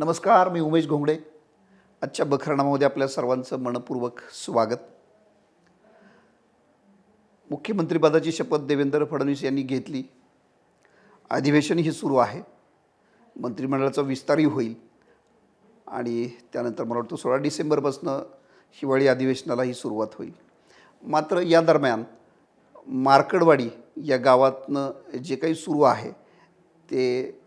नमस्कार मी उमेश घोंगडे. आजच्या बखरणामध्ये आपल्या सर्वांचं मनपूर्वक स्वागत. मुख्यमंत्रीपदाची शपथ देवेंद्र फडणवीस यांनी घेतली. अधिवेशनही सुरू आहे. मंत्रिमंडळाचा विस्तारही होईल. आणि त्यानंतर मला वाटतं सोळा डिसेंबरपासून हिवाळी अधिवेशनालाही सुरुवात होईल. मात्र या दरम्यान मार्कडवाडी या गावातनं जे काही सुरू आहे ते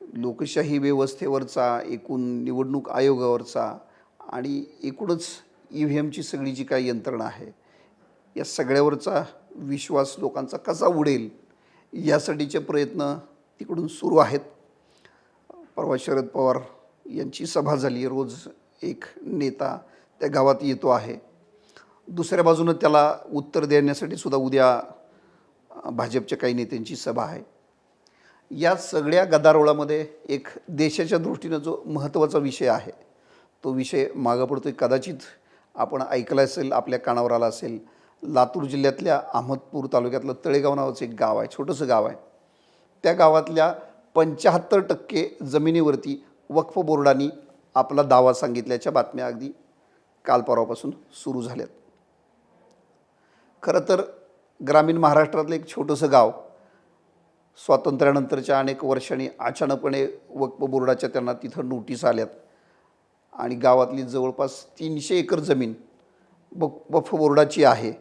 लोकशाही व्यवस्थेवरचा एकूण निवडणूक आयोगावरचा आणि एकूणच ई व्ही एमची सगळी जी काही यंत्रणा आहे या सगळ्यावरचा विश्वास लोकांचा कसा उडेल यासाठीचे प्रयत्न तिकडून सुरू आहेत. परवा शरद पवार यांची सभा झाली रोज एक नेता त्या गावात येतो आहे. दुसऱ्या बाजूनं त्याला उत्तर देण्यासाठी सुद्धा उद्या भाजपच्या काही नेत्यांची सभा आहे. या सगळ्या गदारोळामध्ये एक देशाच्या दृष्टीनं जो महत्त्वाचा विषय आहे तो विषय मागं आहे कदाचित आपण ऐकला असेल आपल्या कानावर आला असेल लातूर जिल्ह्यातल्या अहमदपूर तालुक्यातलं तळेगाव नावाचं एक गाव आहे छोटंसं गाव आहे. त्या गावातल्या पंच्याहत्तर टक्के जमिनीवरती वक्फ बोर्डाने आपला दावा सांगितल्याच्या बातम्या अगदी काल परवापासून सुरू झाल्यात. खरं तर ग्रामीण महाराष्ट्रातलं एक छोटंसं गाव स्वातंत्र्यानंतरच्या अनेक वर्षांनी अचानकपणे वक्फ बोर्डाच्या त्यांना तिथं नोटीस आल्यात. आणि गावातली जवळपास तीनशे एकर जमीन वक्फ बोर्डाची आहे.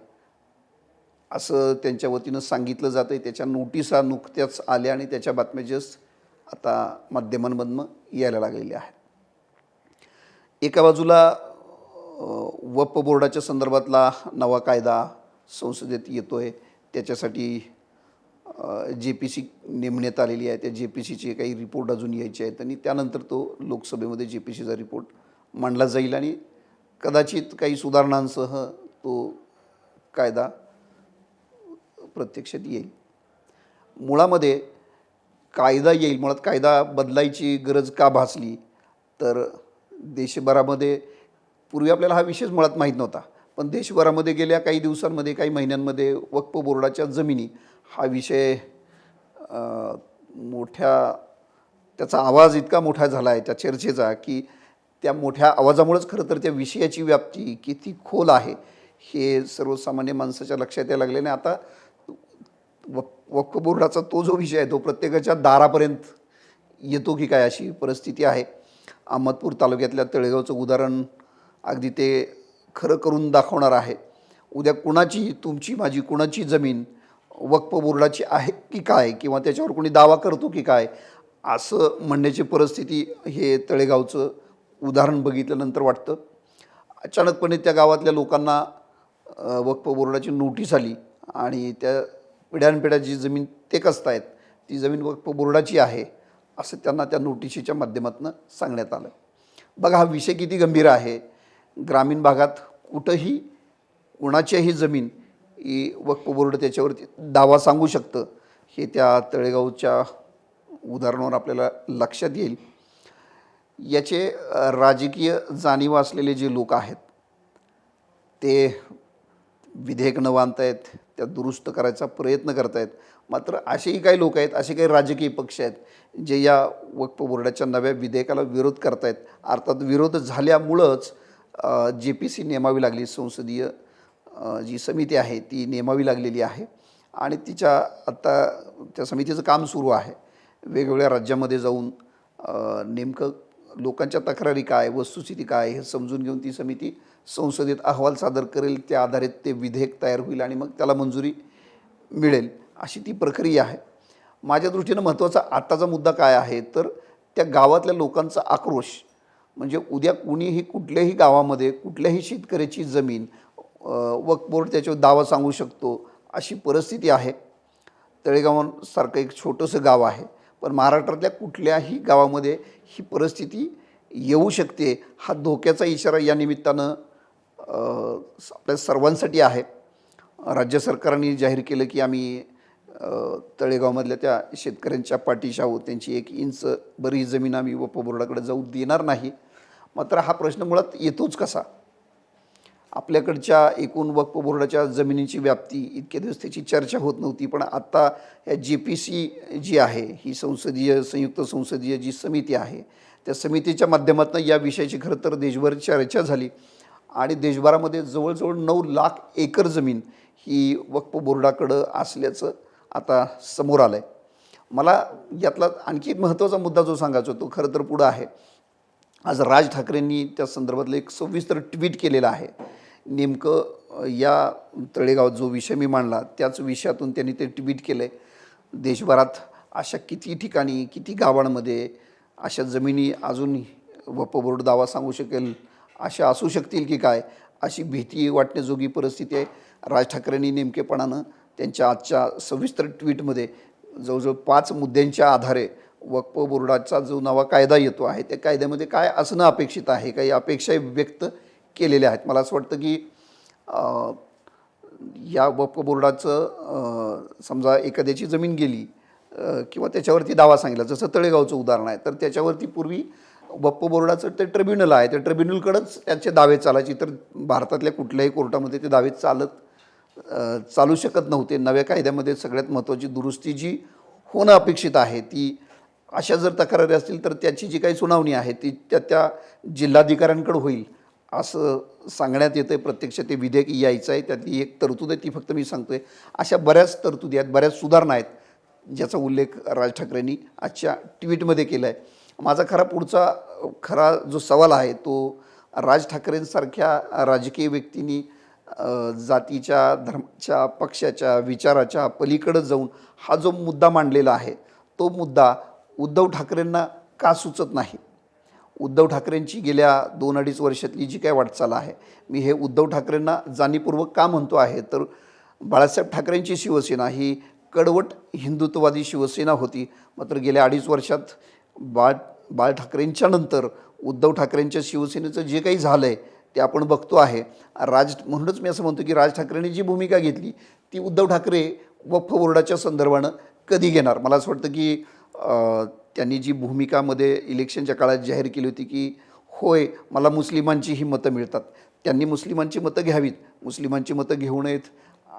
असं त्यांच्या वतीनं सांगितलं जातं आहे त्याच्या नोटिसा नुकत्याच आल्या आणि त्याच्या बातम्या जस्ट आता माध्यमांमधनं यायला लागलेल्या आहेत. एका बाजूला अ, वक्फ बोर्डाच्या संदर्भातला नवा कायदा संसदेत येतो आहे त्याच्यासाठी जे पी सी नेमण्यात आलेली आहे. त्या जे पी सीचे काही रिपोर्ट अजून यायचे आहेत आणि त्यानंतर तो लोकसभेमध्ये जे पी सीचा रिपोर्ट मांडला जाईल आणि कदाचित काही सुधारणांसह तो कायदा प्रत्यक्षात येईल. मुळामध्ये कायदा येईल. मुळात कायदा बदलायची गरज का भासली? तर देशभरामध्ये पूर्वी आपल्याला हा विषयच मुळात माहीत नव्हता. पण देशभरामध्ये गेल्या काही दिवसांमध्ये काही महिन्यांमध्ये वक्फ बोर्डाच्या जमिनी हा विषय मोठ्या त्याचा आवाज इतका मोठा झाला आहे त्या चर्चेचा की त्या मोठ्या आवाजामुळेच खरं तर त्या विषयाची व्याप्ती किती खोल आहे हे सर्वसामान्य माणसाच्या लक्षात यायला लागले आणि आता वक वक्फ बोर्डाचा तो जो विषय आहे तो प्रत्येकाच्या दारापर्यंत येतो की काय अशी परिस्थिती आहे. अहमदपूर तालुक्यातल्या तळेगावचं उदाहरण अगदी ते खरं करून दाखवणार आहे. उद्या कुणाची तुमची माझी कुणाची जमीन वक्फ बोर्डाची आहे की काय? किंवा त्याच्यावर कोणी दावा करतो की काय? असं म्हणण्याची परिस्थिती हे तळेगावचं उदाहरण बघितल्यानंतर वाटतं. अचानकपणे त्या गावातल्या लोकांना वक्फ बोर्डाची नोटीस आली आणि त्या पिढ्यानपिढ्या जी जमीन ते कसतायत ती जमीन वक्फ बोर्डाची आहे असं त्यांना त्या नोटिशीच्या माध्यमातून सांगण्यात आलं. बघा हा विषय किती गंभीर आहे. ग्रामीण भागात कुठंही कुणाच्याही जमीन ही वक्फ बोर्ड त्याच्यावरती दावा सांगू शकतं. हे त्या तळेगावच्या उदाहरणावर आपल्याला लक्षात येईल. याचे राजकीय जाणीव असलेले जे लोक आहेत ते विधेयक न बांधतायत त्या दुरुस्त करायचा प्रयत्न करतायत. मात्र असेही काही लोक आहेत असे काही राजकीय पक्ष आहेत जे या वक्फ बोर्डाच्या नव्या विधेयकाला विरोध करतायत. अर्थात विरोध झाल्यामुळंच जे पी सी नेमावी लागली संसदीय जी समिती आहे ती नेमावी लागलेली आहे. आणि तिच्या आत्ता त्या समितीचं काम सुरू आहे. वेगवेगळ्या राज्यामध्ये जाऊन नेमकं लोकांच्या तक्रारी काय वस्तुस्थिती काय हे समजून घेऊन ती समिती संसदेत अहवाल सादर करेल त्या आधारित ते विधेयक तयार होईल आणि मग त्याला मंजुरी मिळेल अशी ती प्रक्रिया आहे. माझ्या दृष्टीनं महत्त्वाचा आत्ताचा मुद्दा काय आहे तर त्या गावातल्या लोकांचा आक्रोश म्हणजे उद्या कुणीही कुठल्याही गावामध्ये कुठल्याही शेतकऱ्याची जमीन अ, वक्फ बोर्ड त्याच्यावर दावा सांगू शकतो अशी परिस्थिती आहे. तळेगावांसारखं एक छोटंसं गाव आहे. पण महाराष्ट्रातल्या कुठल्याही गावामध्ये ही परिस्थिती येऊ शकते हा धोक्याचा इशारा या निमित्तानं आपल्या सर्वांसाठी आहे. राज्य सरकारने जाहीर केलं की आम्ही तळेगावमधल्या त्या शेतकऱ्यांच्या पाठीशी आहोत. त्यांची एक इंच बरी जमीन आम्ही वप बोर्डाकडे जाऊ देणार नाही. मात्र हा प्रश्न मुळात येतोच कसा? आपल्याकडच्या एकूण वक्फ बोर्डाच्या जमिनीची व्याप्ती इतके दिवस त्याची चर्चा होत नव्हती पण आत्ता या जे पी सी जी आहे ही संसदीय संयुक्त संसदीय जी समिती आहे त्या समितीच्या माध्यमातून या विषयाची खरं तर देशभर चर्चा झाली आणि देशभरामध्ये जवळजवळ नऊ लाख एकर जमीन ही वक्फ बोर्डाकडं असल्याचं आता समोर आलं आहे मला यातला आणखी एक महत्त्वाचा मुद्दा जो सांगायचा तो खरं तर पुढं आहे. आज राज ठाकरेंनी त्या संदर्भातलं एक सविस्तर ट्विट केलेलं आहे. नेमकं या तळेगाव जो विषय मी मांडला त्याच विषयातून त्यांनी ते ट्विट केलं आहे देशभरात अशा किती ठिकाणी किती गावांमध्ये अशा जमिनी अजून वप बोर्ड दावा सांगू शकेल अशा असू शकतील की काय अशी भीती वाटण्याजोगी परिस्थिती आहे. राज ठाकरेंनी नेमकेपणानं त्यांच्या आजच्या सविस्तर ट्विटमध्ये जवळजवळ पाच मुद्द्यांच्या आधारे वक्फ बोर्डाचा जो नवा कायदा येतो आहे त्या कायद्यामध्ये काय असणं अपेक्षित आहे? काही अपेक्षा व्यक्त केलेल्या आहेत? मला असं वाटतं की या वक्फ बोर्डाचं समजा एखाद्याची जमीन गेली किंवा त्याच्यावरती दावा सांगितला जसं तळेगावचं उदाहरण आहे तर त्याच्यावरती पूर्वी वक्फ बोर्डाचं ते ट्रिब्युनल आहे त्या ट्रिब्युनलकडंच त्याचे दावे चालायचे. तर भारतातल्या कुठल्याही कोर्टामध्ये ते दावे चालत चालू शकत नव्हते. नव्या कायद्यामध्ये सगळ्यात महत्त्वाची दुरुस्ती जी होणं अपेक्षित आहे ती अशा जर तक्रारी असतील तर त्याची जी काही सुनावणी आहे ती त्या त्या जिल्हाधिकाऱ्यांकडे होईल असं सांगण्यात येतं आहे प्रत्यक्ष ते विधेयक यायचं आहे त्यातली एक तरतूद आहे ती फक्त मी सांगतो आहे अशा बऱ्याच तरतुदी आहेत बऱ्याच सुधारणा आहेत ज्याचा उल्लेख राज ठाकरेंनी आजच्या ट्विटमध्ये केला आहे माझा खरा पुढचा खरा जो सवाल आहे तो राज ठाकरेंसारख्या राजकीय व्यक्तींनी जातीच्या धर्माच्या पक्षाच्या विचाराच्या पलीकडं जाऊन हा जो मुद्दा मांडलेला आहे तो मुद्दा उद्धव ठाकरेंना का सुचत नाही? उद्धव ठाकरेंची गेल्या दोन अडीच वर्षातली जी काय वाटचाल आहे मी हे उद्धव ठाकरेंना जाणीवपूर्वक का म्हणतो आहे तर बाळासाहेब ठाकरेंची शिवसेना ही कडवट हिंदुत्ववादी शिवसेना होती. मात्र गेल्या अडीच वर्षात बाळ बाळ ठाकरेंच्या नंतर उद्धव ठाकरेंच्या शिवसेनेचं जे काही झालं आहे ते आपण बघतो आहे. राज म्हणूनच मी असं म्हणतो की राज ठाकरेंनी जी भूमिका घेतली ती उद्धव ठाकरे वक्फ बोर्डाच्या संदर्भानं कधी घेणार? मला असं वाटतं की त्यांनी जी भूमिकामध्ये इलेक्शनच्या काळात जाहीर केली होती की होय मला मुस्लिमांची ही मतं मिळतात. त्यांनी मुस्लिमांची मतं घ्यावीत. मुस्लिमांची मतं घेऊ नयेत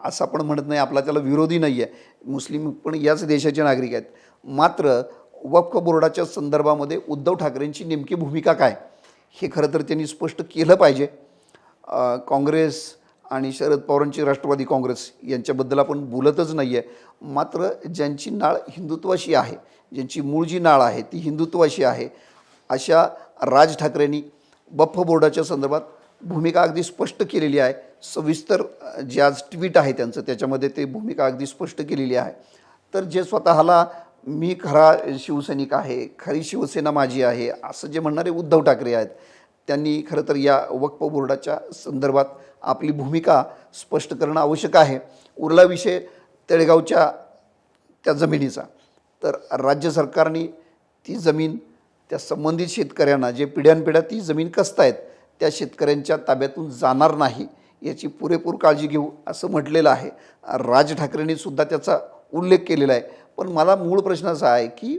असं आपण म्हणत नाही. आपला त्याला विरोधी नाही आहे मुस्लिम पण याच देशाचे नागरिक आहेत. मात्र वक्फ बोर्डाच्या संदर्भामध्ये उद्धव ठाकरेंची नेमकी भूमिका काय? हे खरं तर त्यांनी स्पष्ट केलं पाहिजे. काँग्रेस आणि शरद पवारांची राष्ट्रवादी काँग्रेस यांच्याबद्दल आपण बोलतच नाही आहे मात्र ज्यांची नाळ हिंदुत्वाशी आहे ज्यांची मूळ जी नाळ आहे ती हिंदुत्वाशी आहे अशा राज ठाकरेंनी बफ्फ बोर्डाच्या संदर्भात भूमिका अगदी स्पष्ट केलेली आहे. सविस्तर जे आज ट्विट आहे त्यांचं त्याच्यामध्ये ते भूमिका अगदी स्पष्ट केलेली आहे. तर जे स्वतःला मी खरा शिवसैनिक आहे खरी शिवसेना माझी आहे असं जे म्हणणारे उद्धव ठाकरे आहेत त्यांनी खरं तर या वक्फ बोर्डाच्या संदर्भात आपली भूमिका स्पष्ट करणं आवश्यक आहे. उरला विषय तळेगावच्या त्या जमिनीचा. तर राज्य सरकारने ती जमीन त्या संबंधित शेतकऱ्यांना जे पिढ्यानपिढ्या ती जमीन कसतायत त्या शेतकऱ्यांच्या ताब्यातून जाणार नाही याची पुरेपूर काळजी घेऊ असं म्हटलेलं आहे. राज ठाकरेंनी सुद्धा त्याचा उल्लेख केलेला आहे. पण मला मूळ प्रश्न असा आहे की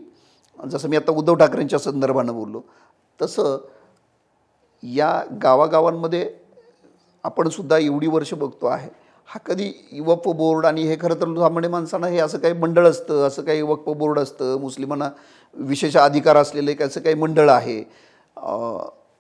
जसं मी आता उद्धव ठाकरेंच्या संदर्भानं बोललो तसं या गावागावांमध्ये आपणसुद्धा एवढी वर्ष बघतो आहे. हा कधी वक्फ बोर्ड आणि हे खरं तर सामान्य माणसांना हे असं काही मंडळ असतं असं काही वक्फ बोर्ड असतं मुस्लिमांना विशेष अधिकार असलेले काही असं काही मंडळ आहे.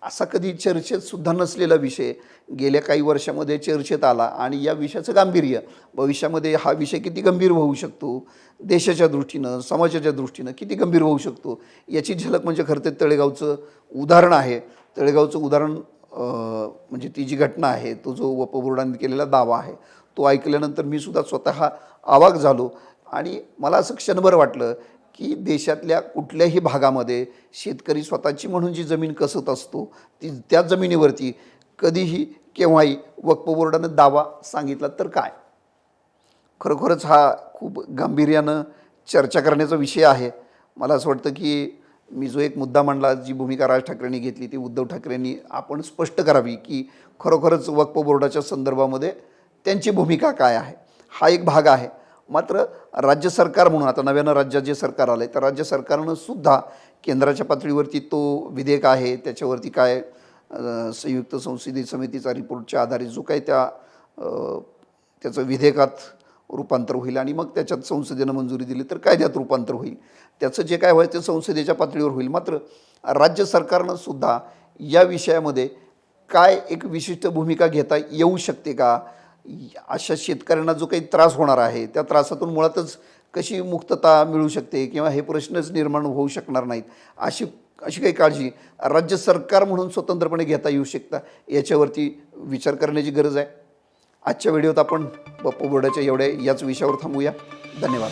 असा कधी चर्चेत सुद्धा नसलेला विषय गेल्या काही वर्षामध्ये चर्चेत आला आणि या विषयाचं गांभीर्य भविष्यामध्ये हा विषय किती गंभीर होऊ शकतो देशाच्या दृष्टीनं समाजाच्या दृष्टीनं किती गंभीर होऊ शकतो याची झलक म्हणजे खरं तर तळेगावचं उदाहरण आहे. तळेगावचं उदाहरण म्हणजे ती जी घटना आहे तो जो वपबोर्डाने केलेला दावा आहे तो ऐकल्यानंतर मी सुद्धा स्वतः आवाक झालो. आणि मला असं क्षणभर वाटलं की देशातल्या कुठल्याही भागामध्ये शेतकरी स्वतःची म्हणून जी जमीन कसत असतो ती त्या जमिनीवरती कधीही केव्हाही वक्फ बोर्डानं दावा सांगितला तर काय? खरोखरच हा खूप गांभीर्यानं चर्चा करण्याचा विषय आहे. मला असं वाटतं की मी जो एक मुद्दा मांडला जी भूमिका राज ठाकरेंनी घेतली ती उद्धव ठाकरेंनी आपण स्पष्ट करावी की खरोखरच वक्फ बोर्डाच्या संदर्भामध्ये त्यांची भूमिका काय आहे? हा एक भाग आहे. मात्र राज्य सरकार म्हणून आता नव्यानं राज्यात जे सरकार आलं आहे तर राज्य सरकारनं सुद्धा केंद्राच्या पातळीवरती तो विधेयक आहे त्याच्यावरती काय संयुक्त संसदीय समितीचा रिपोर्टच्या आधारे जो काही त्या त्याचं विधेयकात रूपांतर होईल आणि मग त्याच्यात संसदेनं मंजुरी दिली तर कायद्यात रूपांतर होईल. त्याचं जे काय व्हायचं ते संसदेच्या पातळीवर होईल. मात्र राज्य सरकारनं सुद्धा या विषयामध्ये काय एक विशिष्ट भूमिका घेता येऊ शकते का? अशा शेतकऱ्यांना जो काही त्रास होणार आहे त्या त्रासातून मुळातच कशी मुक्तता मिळू शकते किंवा हे प्रश्नच निर्माण होऊ शकणार नाहीत अशी अशी काही काळजी राज्य सरकार म्हणून स्वतंत्रपणे घेता येऊ शकता याच्यावरती विचार करण्याची गरज आहे. आजच्या व्हिडिओत आपण बप्पू बोर्डाच्या एवढ्या याच विषयावर थांबूया. धन्यवाद.